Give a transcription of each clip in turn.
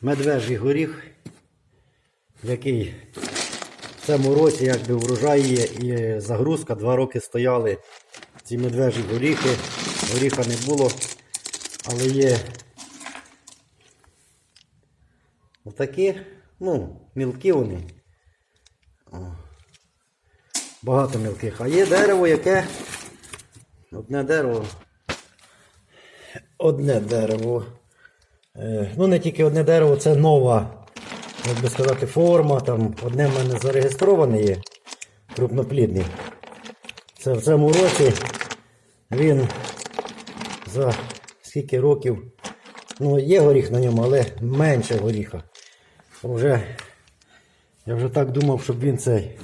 медвежий горіх, який в цьому році якби врожай є і загрузка. Два роки стояли ці медвежі горіхи. Горіха не було, але є отакі, ну, мілкі вони. Багато мілких. А є дерево, яке одне дерево. Одне дерево. Е, Ну, не тільки одне дерево, це нова, як би сказати, форма. Там одне в мене зареєстроване є, крупноплідний. Це в цьому році він за скільки років. Ну, є горіх на ньому, але менше горіха. Вже, я вже так думав, щоб він цей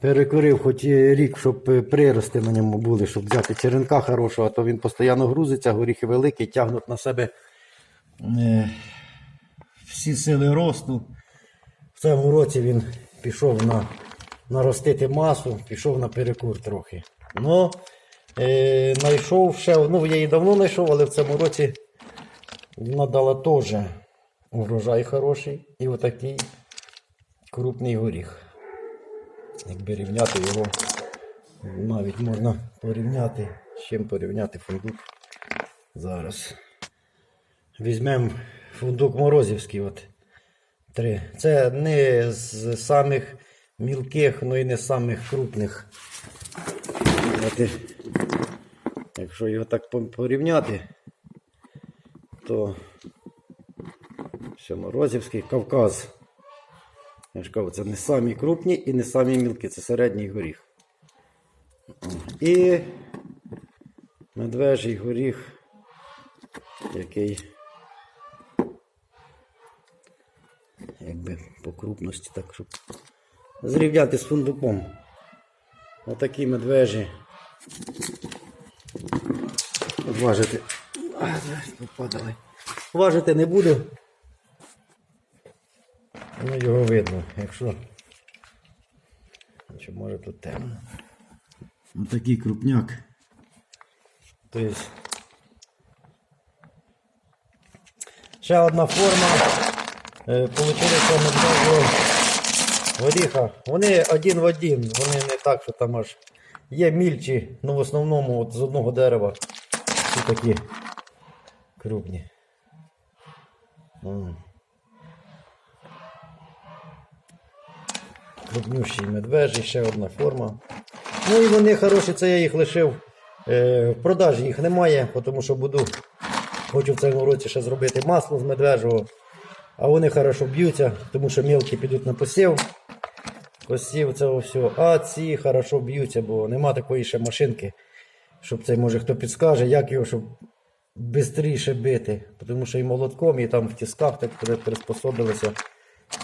перекорив хоч рік, щоб прирости на ньому були, щоб взяти черенка хорошого, а то він постійно грузиться, горіхи великі, тягнуть на себе всі сили росту. В цьому році він пішов на наростити масу, пішов на перекур трохи. Ну, е, знайшов ще, ну я її давно знайшов, але в цьому році вона дала теж урожай хороший і отакий крупний горіх. Якби рівняти його, навіть можна порівняти, з чим порівняти фундук зараз. Візьмемо фундук Морозівський. От, три. Це не з самих мілких, ну і не з самих крупних. От, якщо його так порівняти, то все, Морозівський Кавказ. Я ж кажу, це не самі крупні і не самі мілкі, це середній горіх. І медвежий горіх, який якби по крупності, так щоб зрівняти з фундуком. Отакі медвежі. Важити. Попадали. Важити не буду. Ну, його видно, якщо. Чи може тут темно. Ось такий крупняк. Тобто. Ще одна форма. Е, Получилося медвежого горіха. Вони один в один, вони не так, що там аж є мільчі, ну в основному от з одного дерева. Всі такі крупні. Крупнющий медвежий, ще одна форма. Ну і вони хороші, це я їх лишив. Е, в продажі їх немає, тому що буду, хочу в цьому році ще зробити масло з медвежого. А вони хорошо б'ються, тому що мілкі підуть на посів. Посів цього всього. А ці хорошо б'ються, бо нема такої ще машинки, щоб це може хто підскаже, як його, щоб швидше бити. Тому що і молотком, і там в тисках так при- приспособилися.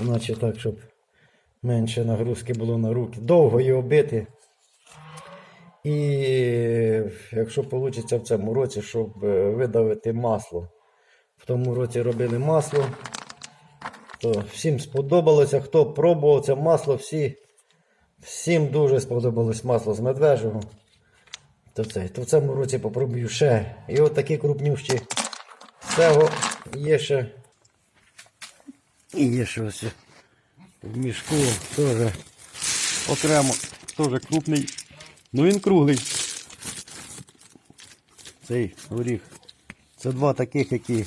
Наче так, щоб менше нагрузки було на руки. Довго його бити. І якщо вийде в цьому році, щоб е, видавити масло. В тому році робили масло. Всім сподобалося, хто пробував це масло, всі, всім дуже сподобалось масло з медвежого. То, це, то в цьому році попробую ще. І от такі крупнющі. Цього є ще. І є ще ось в мішку теж окремо, теж крупний. Ну він круглий. Цей горіх. Це два таких, які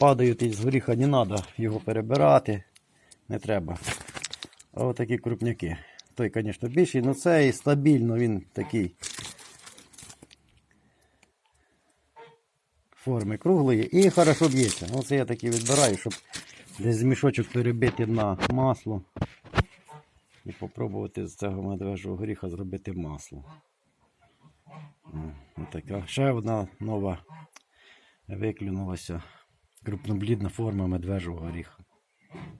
падають із горіха, не треба його перебирати. Не треба. А от такі крупняки. Той, звісно, більший, але цей стабільно він такий. Форми круглої і хорошо б'ється. Оце я такі відбираю, щоб десь мішочок перебити на масло. І попробувати з цього медвежого горіха зробити масло. М, Отака. Ще одна нова виклюнулася крупноблідна форма медвежого горіха.